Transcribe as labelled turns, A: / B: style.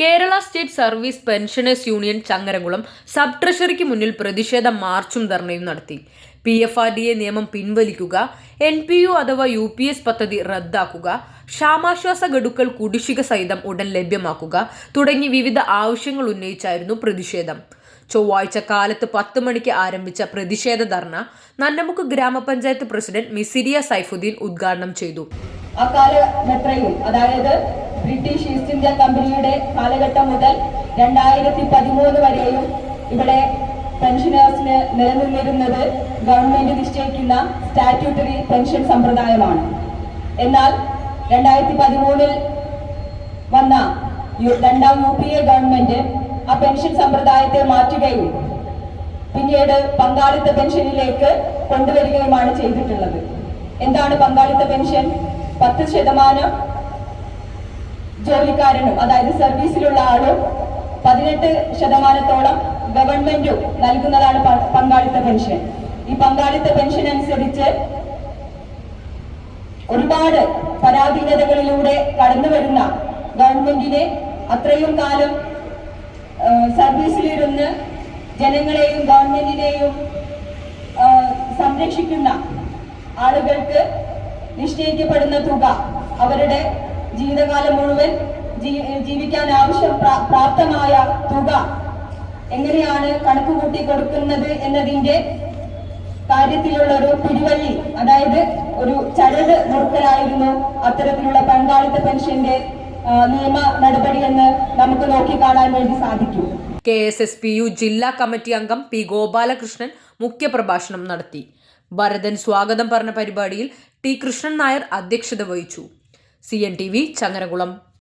A: Kerala state service pensioners union Changarakulam sub ട്രഷറിക്ക് മുന്നിൽ പ്രതിഷേധ മാർച്ചും ധർണയും നടത്തി. P F R D A നിയമം പിൻവലിക്കുക എൻ പി യു അഥവാ യു പി എസ് പദ്ധതി റദ്ദാക്കുക ക്ഷാമാശ്വാസ ഗഡുക്കൾ കുടിശ്ശിക സഹിതം ഉടൻ ലഭ്യമാക്കുക തുടങ്ങി വിവിധ ആവശ്യങ്ങൾ ഉന്നയിച്ചായിരുന്നു പ്രതിഷേധം. ചൊവ്വാഴ്ച കാലത്ത് പത്ത് മണിക്ക് ആരംഭിച്ച പ്രതിഷേധ ധർണ നന്നമുക്ക് ഗ്രാമപഞ്ചായത്ത് പ്രസിഡന്റ് മിസിരിയ സൈഫുദ്ദീൻ ഉദ്ഘാടനം ചെയ്തു.
B: അക്കാലഘട്ടയും അതായത് ബ്രിട്ടീഷ് ഈസ്റ്റ് ഇന്ത്യ കമ്പനിയുടെ കാലഘട്ടം മുതൽ രണ്ടായിരത്തി പതിമൂന്ന് വരെയും ഇവിടെ പെൻഷനേഴ്സിന് നിലനിന്നിരുന്നത് ഗവൺമെന്റ് നിശ്ചയിക്കുന്ന സ്റ്റാറ്റ്യൂട്ടറി പെൻഷൻ സമ്പ്രദായമാണ്. എന്നാൽ രണ്ടായിരത്തി പതിമൂന്നിൽ വന്ന രണ്ടാം യു പി എ ഗവൺമെന്റ് ആ പെൻഷൻ സമ്പ്രദായത്തെ മാറ്റുകയും പിന്നീട് പങ്കാളിത്ത പെൻഷനിലേക്ക് കൊണ്ടുവരികയുമാണ് ചെയ്തിട്ടുള്ളത്. എന്താണ് പങ്കാളിത്ത പെൻഷൻ? പത്ത് ശതമാനം ജോലിക്കാരനും അതായത് സർവീസിലുള്ള ആളും പതിനെട്ട് ശതമാനത്തോളം ഗവൺമെന്റും നൽകുന്നതാണ് പങ്കാളിത്ത പെൻഷൻ. ഈ പങ്കാളിത്ത പെൻഷൻ അനുസരിച്ച് ഒരുപാട് പരാധീനതകളിലൂടെ കടന്നു വരുന്ന ഗവൺമെന്റിനെ അത്രയും കാലം സർവീസിലിരുന്ന് ജനങ്ങളെയും ഗവൺമെന്റിനെയും സംരക്ഷിക്കുന്ന ആളുകൾക്ക് നിശ്ചയിക്കപ്പെടുന്ന തുക അവരുടെ ജീവിതകാലം മുഴുവൻ ജീവിക്കാൻ ആവശ്യം പ്രാ- പ്രാപ്തമായ തുക എങ്ങനെയാണ് കണക്ക് കൂട്ടി കൊടുക്കുന്നത് എന്നതിന്റെ കാര്യത്തിലുള്ള ഒരു പിടിവള്ളി അതായത് ഒരു ചരട് മുറുക്കലായിരുന്നു അത്തരത്തിലുള്ള പങ്കാളിത്ത പെൻഷന്റെ നിയമ നടപടിയെന്ന് നമുക്ക് നോക്കിക്കാണാൻ വേണ്ടി സാധിക്കും.
A: K S S P U ജില്ലാ കമ്മിറ്റി അംഗം പി ഗോപാലകൃഷ്ണൻ മുഖ്യപ്രഭാഷണം നടത്തി. ഭരതൻ സ്വാഗതം പറഞ്ഞ പരിപാടിയിൽ ടി കൃഷ്ണൻ നായർ അധ്യക്ഷത വഹിച്ചു. C N T V Changarakulam.